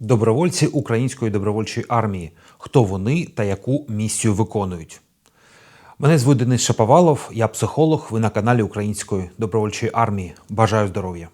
добровольці Української добровольчої армії, хто вони та яку місію виконують. Мене звуть Денис Шаповалов, я психолог. Ви на каналі Української добровольчої армії. Бажаю здоров'я.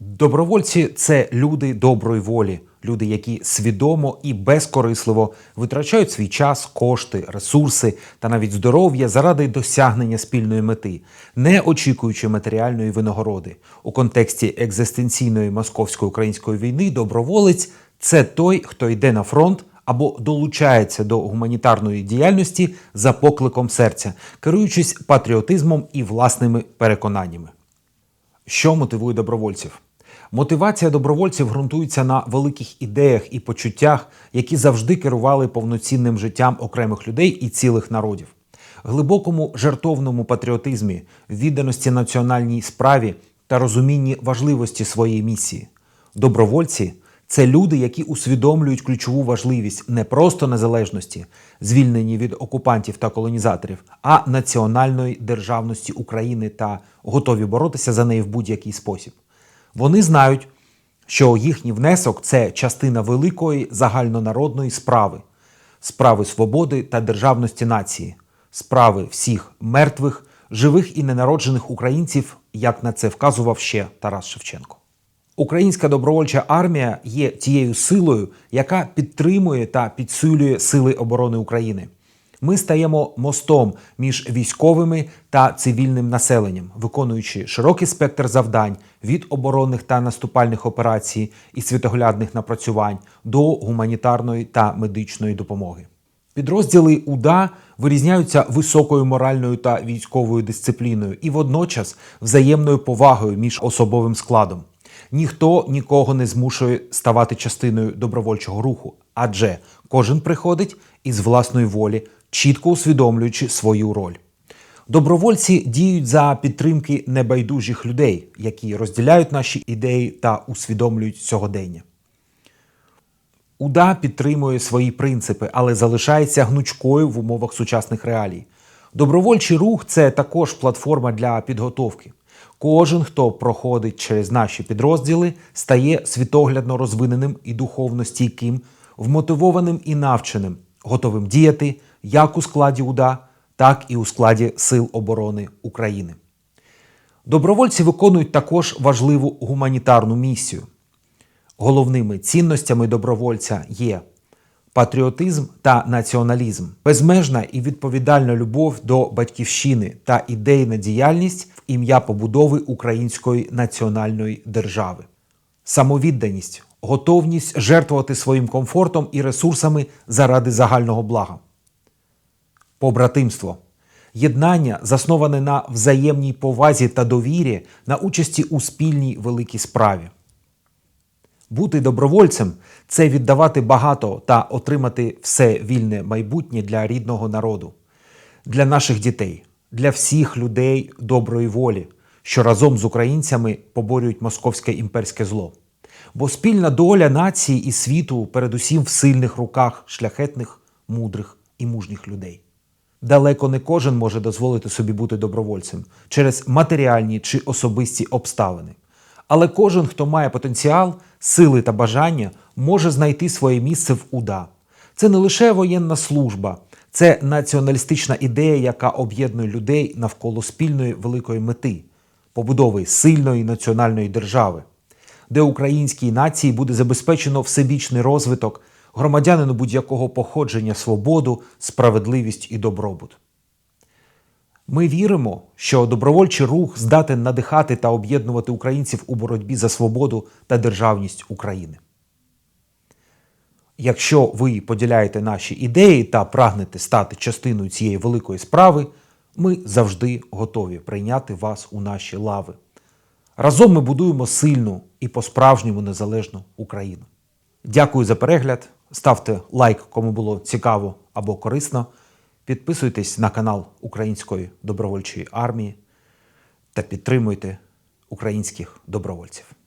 Добровольці це люди доброї волі, люди, які свідомо і безкорисливо витрачають свій час, кошти, ресурси та навіть здоров'я заради досягнення спільної мети, не очікуючи матеріальної винагороди. У контексті екзистенційної московсько-української війни доброволець це той, хто йде на фронт. Або долучається до гуманітарної діяльності за покликом серця, керуючись патріотизмом і власними переконаннями. Що мотивує добровольців? Мотивація добровольців ґрунтується на великих ідеях і почуттях, які завжди керували повноцінним життям окремих людей і цілих народів, глибокому жертовному патріотизмі, відданості національній справі та розумінні важливості своєї місії. Добровольці це люди, які усвідомлюють ключову важливість не просто незалежності, звільнені від окупантів та колонізаторів, а національної державності України та готові боротися за неї в будь-який спосіб. Вони знають, що їхній внесок це частина великої загальнонародної справи, справи свободи та державності нації, справи всіх мертвих, живих і ненароджених українців, як на це вказував ще Тарас Шевченко. Українська добровольча армія є тією силою, яка підтримує та підсилює сили оборони України. Ми стаємо мостом між військовими та цивільним населенням, виконуючи широкий спектр завдань від оборонних та наступальних операцій і світоглядних напрацювань до гуманітарної та медичної допомоги. Підрозділи УДА вирізняються високою моральною та військовою дисципліною і водночас взаємною повагою між особовим складом. Ніхто нікого не змушує ставати частиною добровольчого руху, адже кожен приходить із власної волі, чітко усвідомлюючи свою роль. Добровольці діють за підтримки небайдужих людей, які розділяють наші ідеї та усвідомлюють сьогодення. УДА підтримує свої принципи, але залишається гнучкою в умовах сучасних реалій. Добровольчий рух це також платформа для підготовки. Кожен, хто проходить через наші підрозділи, стає світоглядно розвиненим і духовно стійким, вмотивованим і навченим, готовим діяти як у складі УДА, так і у складі Сил оборони України. Добровольці виконують також важливу гуманітарну місію. Головними цінностями добровольця є патріотизм та націоналізм, безмежна і відповідальна любов до батьківщини та ідейна діяльність в ім'я побудови української національної держави, самовідданість, готовність жертвувати своїм комфортом і ресурсами заради загального блага, побратимство. Єднання засноване на взаємній повазі та довірі на участі у спільній великій справі. Бути добровольцем це віддавати багато та отримати все вільне майбутнє для рідного народу, для наших дітей, для всіх людей доброї волі, що разом з українцями поборюють московське імперське зло. Бо спільна доля нації і світу передусім в сильних руках шляхетних, мудрих і мужніх людей. Далеко не кожен може дозволити собі бути добровольцем через матеріальні чи особисті обставини. Але кожен, хто має потенціал, сили та бажання, може знайти своє місце в УДА. Це не лише воєнна служба, це націоналістична ідея, яка об'єднує людей навколо спільної великої мети побудови сильної національної держави, де українській нації буде забезпечено всебічний розвиток громадянину будь-якого походження, свободу, справедливість і добробут. Ми віримо, що добровольчий рух здатен надихати та об'єднувати українців у боротьбі за свободу та державність України. Якщо ви поділяєте наші ідеї та прагнете стати частиною цієї великої справи, ми завжди готові прийняти вас у наші лави. Разом ми будуємо сильну і по-справжньому незалежну Україну. Дякую за перегляд. Ставте лайк, кому було цікаво або корисно. Підписуйтесь на канал Української добровольчої армії та підтримуйте українських добровольців.